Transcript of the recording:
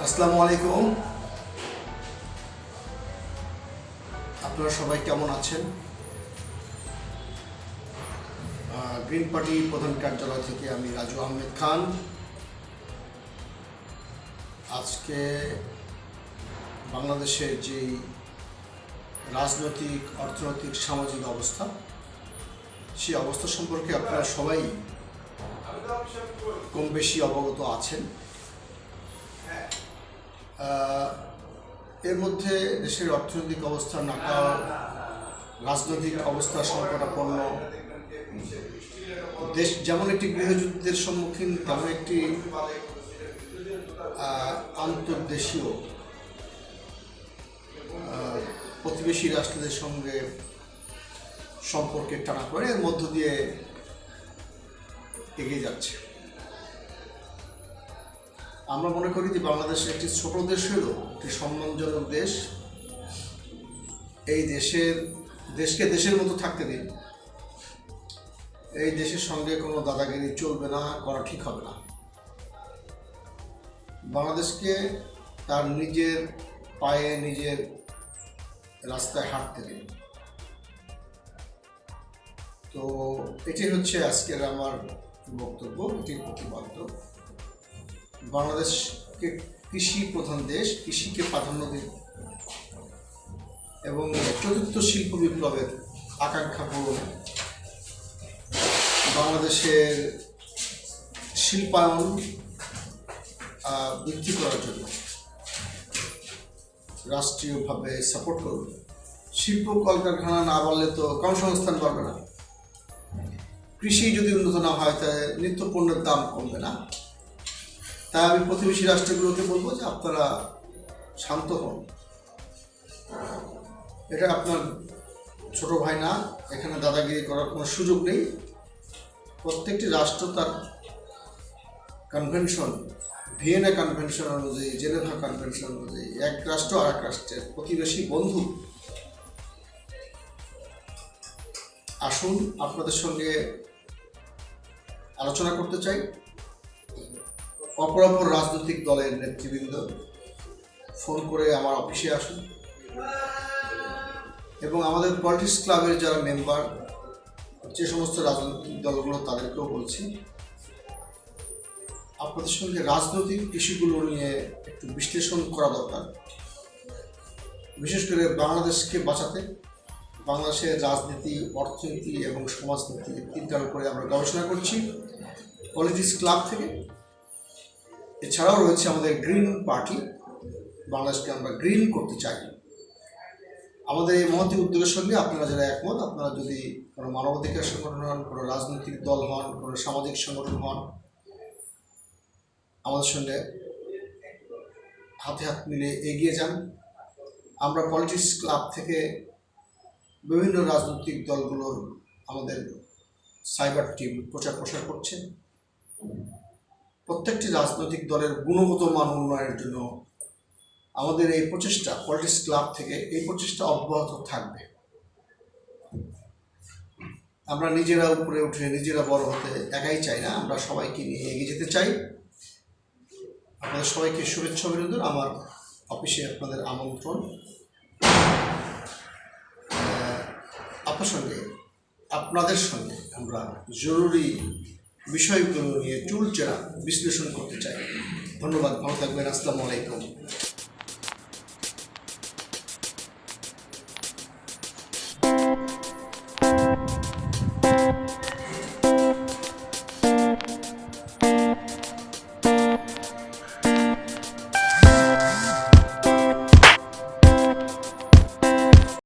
আসসালামু আলাইকুম। আপনারা সবাই কেমন আছেন? গ্রিন পার্টি প্রধান কার্যালয় থেকে আমি রাজু আহমেদ খান। আজকে বাংলাদেশের যে রাজনৈতিক, অর্থনৈতিক, সামাজিক অবস্থা, সেই অবস্থা সম্পর্কে আপনারা সবাই কম বেশি অবগত আছেন। এর মধ্যে দেশের অর্থনৈতিক অবস্থা, নাকাল, রাজনৈতিক অবস্থা সংকটাপন্ন। দেশ যেমন একটি গৃহযুদ্ধের সম্মুখীন, তেমন একটি আন্তর্দেশীয় প্রতিবেশী রাষ্ট্রদের সঙ্গে সম্পর্কের টানাপড়ে এর মধ্য দিয়ে এগিয়ে যাচ্ছে। আমরা মনে করি যে বাংলাদেশ একটি ছোট দেশ হলেও একটি সম্মানজনক দেশ। এই দেশের, দেশকে দেশের মতো থাকতে দিন। এই দেশের সঙ্গে কোনো দাদাগিরি চলবে না, করা ঠিক হবে না। বাংলাদেশকে তার নিজের পায়ে, নিজের রাস্তায় হাঁটতে দিন। তো এটি হচ্ছে আজকের আমার বক্তব্য, এটির প্রতিপাদ্য। বাংলাদেশকে কৃষি প্রধান দেশ, কৃষিকে প্রাধান্য দিন এবং চতুর্থ শিল্প বিপ্লবের আকাঙ্ক্ষা পূরণ। বাংলাদেশের শিল্পায়ন বৃদ্ধি করার জন্য রাষ্ট্রীয়ভাবে সাপোর্ট করুন শিল্প কলকারখানা না বাড়লে তো কর্মসংস্থান বাড়বে না। কৃষি যদি উন্নত না হয়, তাহলে নিত্য পণ্যের দাম কমবে না। তাই আমি প্রতিবেশী রাষ্ট্রগুলোকে বলব যে আপনারা শান্ত হন। এটা আপনার ছোট ভাই না, এখানে দাদাগিরি করার কোনো সুযোগ নেই। প্রত্যেকটি রাষ্ট্র তার কনভেনশন ভিয়েনা কনভেনশন অনুযায়ী, জেনেভা কনভেনশন অনুযায়ী, এক রাষ্ট্র আর এক রাষ্ট্রের প্রতিবেশী বন্ধু। আসুন, আপনাদের সঙ্গে আলোচনা করতে চাই। অপরাপর রাজনৈতিক দলের নেতৃবৃন্দ ফোন করে আমার অফিসে আসুন। এবং আমাদের পলিটিক্স ক্লাবের যারা মেম্বার, যে সমস্ত রাজনৈতিক দলগুলো তাদেরকেও বলছি, আপনাদের সঙ্গে রাজনৈতিক ইস্যুগুলো নিয়ে একটু বিশ্লেষণ করা দরকার। বিশেষ করে বাংলাদেশকে বাঁচাতে, বাংলাদেশের রাজনীতি, অর্থনীতি এবং সমাজনীতি তিনটার উপরে আমরা গবেষণা করছি। পলিটিক্স ক্লাব থেকে এছাড়াও রয়েছে আমাদের গ্রিন পার্টি বাংলাদেশকে আমরা গ্রিন করতে চাই। আমাদের এই মহতি উদ্যোগের সঙ্গে আপনারা যারা একমত, আপনারা যদি কোনো মানবাধিকার সংগঠন হন, কোনো রাজনৈতিক দল হন, কোনো সামাজিক সংগঠন হন, আমাদের সঙ্গে হাতে হাত মিলে এগিয়ে যান। আমরা পলিটিক্স ক্লাব থেকে বিভিন্ন রাজনৈতিক দলগুলোর আমাদের সাইবার টিম প্রচার প্রসার করছে। প্রত্যেকটি রাজনৈতিক দলের গুণগত মান উন্নয়নের জন্য আমাদের এই প্রচেষ্টা, পলিটিক্স ক্লাব থেকে এই প্রচেষ্টা অব্যাহত থাকবে। আমরা নিজেরা উপরে উঠে নিজেরা বড় হতে একাই চাই না, আমরা সবাইকে নিয়ে এগিয়ে যেতে চাই। আপনাদের সবাইকে শুভেচ্ছা অভিনন্দন, আমার অফিসে আপনাদের আমন্ত্রণ। আপনার সঙ্গে, আপনাদের সঙ্গে আমরা জরুরি বিষয়গুলো নিয়ে চুলচেরা বিশ্লেষণ করতে চাই ধন্যবাদ ভালো থাকবেন আসসালামু আলাইকুম।